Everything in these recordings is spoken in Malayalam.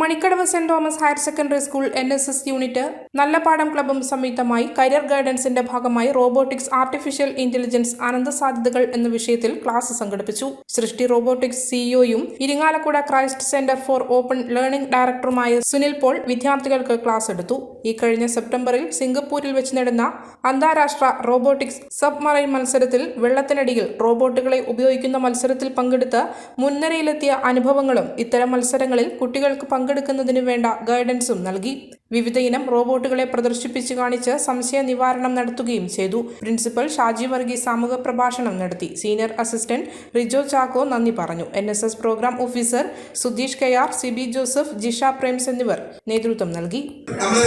Manikkadavu saint Thomas higher secondary school N S S unit Nallapadam ക്ലബും സംയുക്തമായി കരിയർ ഗൈഡൻസിന്റെ ഭാഗമായി റോബോട്ടിക്സ് ആർട്ടിഫിഷ്യൽ ഇന്റലിജൻസ് അനന്ത സാധ്യതകൾ എന്ന വിഷയത്തിൽ ക്ലാസ് സംഘടിപ്പിച്ചു. Srishti robotics സിഇഒയും Irinjalakuda Christ centre for open learning ഡയറക്ടറുമായ സുനിൽ പോൾ വിദ്യാർത്ഥികൾക്ക് ക്ലാസ് എടുത്തു. ഈ കഴിഞ്ഞ സെപ്റ്റംബറിൽ സിംഗപ്പൂരിൽ വെച്ച് നടന്ന അന്താരാഷ്ട്ര റോബോട്ടിക്സ് സബ്മറൈൻ മത്സരത്തിൽ വെള്ളത്തിനടിയിൽ റോബോട്ടുകളെ ഉപയോഗിക്കുന്ന മത്സരത്തിൽ പങ്കെടുത്ത് മുൻനിരയിലെത്തിയ അനുഭവങ്ങളും ഇത്തരം മത്സരങ്ങളിൽ കുട്ടികൾക്ക് പങ്കെടുക്കുന്നതിന് വേണ്ട ഗൈഡൻസും നൽകി. വിവിധ ഇനം റോബോട്ടുകളെ പ്രദർശിപ്പിച്ച് കാണിച്ച് സംശയ നിവാരണം നടത്തുകയും ചെയ്തു. പ്രിൻസിപ്പൽ ഷാജി വർഗീസ് സാമൂഹ്യ പ്രഭാഷണം നടത്തി. സീനിയർ അസിസ്റ്റന്റ് റിജോ ചാക്കോ നന്ദി പറഞ്ഞു. N S S program officer Sudheesh K R Sibi Joseph Jisha Prems എന്നിവർ നേതൃത്വം നൽകി. നമ്മൾ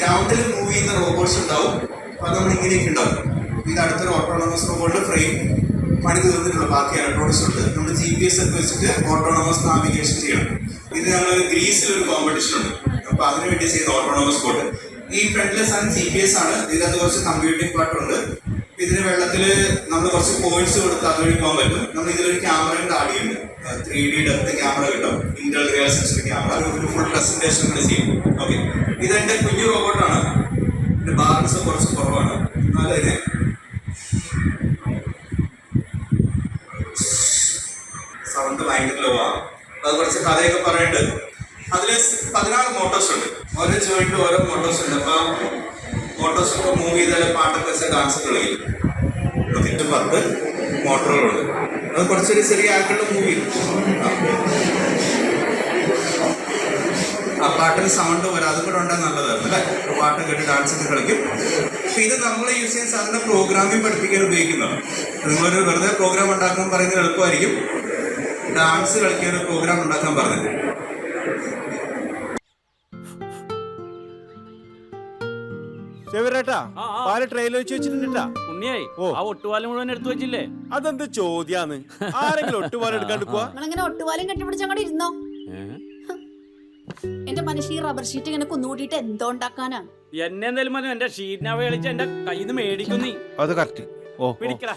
ഗ്രൗണ്ടിൽ ചെയ്യുന്ന ഉണ്ടാവും. ഇത് അടുത്തൊരു ഓട്ടോണമസ് റോബോട്ട് ഫ്രെയിം പണി തീർന്നിട്ടുള്ള ബാക്കി ഇലക്ട്രോണിക്സ് ഉണ്ട്. നമ്മൾ ജി പി എസ് ഒക്കെ വെച്ചിട്ട് ഓട്ടോണോമസ് നാവിഗേഷൻ ചെയ്യണം ഇത് ഞങ്ങൾ ഗ്രീസിൽ ഒരു കോമ്പറ്റീഷൻ ഉണ്ട്. അപ്പൊ അതിനുവേണ്ടി ചെയ്ത ഓട്ടോണമസ് ബോട്ട് ഈ ഫ്രണ്ടിലെ ആണ് ജി പി എസ് ആണ്. ഇതിനകത്ത് കുറച്ച് കമ്പ്യൂട്ടിംഗ് പാർട്ടുണ്ട് ഇതിന് വെള്ളത്തിൽ നമ്മൾ കുറച്ച് പോയിന്റ്സ് കൊടുത്ത് അതുവഴി പോകാൻ പറ്റും. നമ്മൾ ഇതിലൊരു ക്യാമറയും ആടിയുണ്ട് ത്രീ ഡി ഡെപ്ത് ക്യാമറ കിട്ടും. ഇന്റൽ റിയൽ സെൻസർ ക്യാമറ ഒരു ഫുൾ പ്രസന്റേഷൻ കൂടെ ചെയ്യും. ഓക്കെ ഇതെന്റെ കുഞ്ഞു റോബോട്ടാണ് ബാലൻസ് കുറച്ച് കുറവാണ്. എന്നാലും അതിന് സൗണ്ട് ഭയങ്കര ലോ ആണ് അത് കുറച്ച് കഥയൊക്കെ പറയുന്നുണ്ട് അതിൽ പതിനാറ് മോട്ടോസ് ഉണ്ട്. ഓരോ ജോയിന്റ് ഓരോ മോട്ടോസ് ഉണ്ട്. അപ്പൊ മോട്ടോസ് ഒക്കെ മൂവ് ചെയ്താൽ പാട്ടൊക്കെ വെച്ച ഡാൻസ് കളിക്കും. ഇതിന്റെ പത്ത് മോട്ടോറുകളുണ്ട് അത് കുറച്ചൊരു ചെറിയ ആൾക്കുള്ള മൂവ് ആ പാട്ടിന് സൗണ്ട് വരാം. അതും കൂടെ ഉണ്ടാകും നല്ലതായിരുന്നു അല്ലേ? പാട്ട് കേട്ട് ഡാൻസ് ഒക്കെ കളിക്കും. അപ്പൊ ഇത് നമ്മൾ യൂസ് ചെയ്യാൻ സാധാരണ പ്രോഗ്രാമിംഗ് പഠിപ്പിക്കാൻ ഉപയോഗിക്കുന്നതാണ്. നിങ്ങളൊരു വെറുതെ പ്രോഗ്രാം ഉണ്ടാക്കാൻ പറയുന്നത് എളുപ്പമായിരിക്കും. ഡാൻസ് കളിക്കാൻ ഒരു പ്രോഗ്രാം ഉണ്ടാക്കാൻ പറഞ്ഞു എന്നെന്തായാലും ആ, ആ. പാൽ ട്രെയിലർ വെച്ച് വെച്ചിട്ടുണ്ടാ ഉണ്ണിയായി ഓ. ആ ഒട്ടുപാലം മുഴുവൻ എടുത്തു വെച്ചില്ലേ? അതെന്ത് ചോദ്യാന്ന്? ആരെങ്കിലും ഒട്ടുപാല എടുക്കാണ്ട് പോവാ നിങ്ങളിങ്ങനെ ഒട്ടുപാലും കെട്ടിപ്പിടിച്ച് അങ്ങോട്ട് ഇരുന്നോ? എന്റെ മനുഷ്യ ഈ റബ്ബർ ഷീറ്റ് ഇങ്ങനെ കുന്നുകൂട്ടിയിട്ട് എന്തോ ഉണ്ടാക്കാനാ? എന്നെ എന്തായാലും മതി എന്റെ ഷീറ്റിനാവ കളിച്ച് എന്റെ കയ്യിൽ നിന്ന് മേടിക്കും നീ അത് കറക്റ്റ് ഓ ഓ. പിടിക്കടാ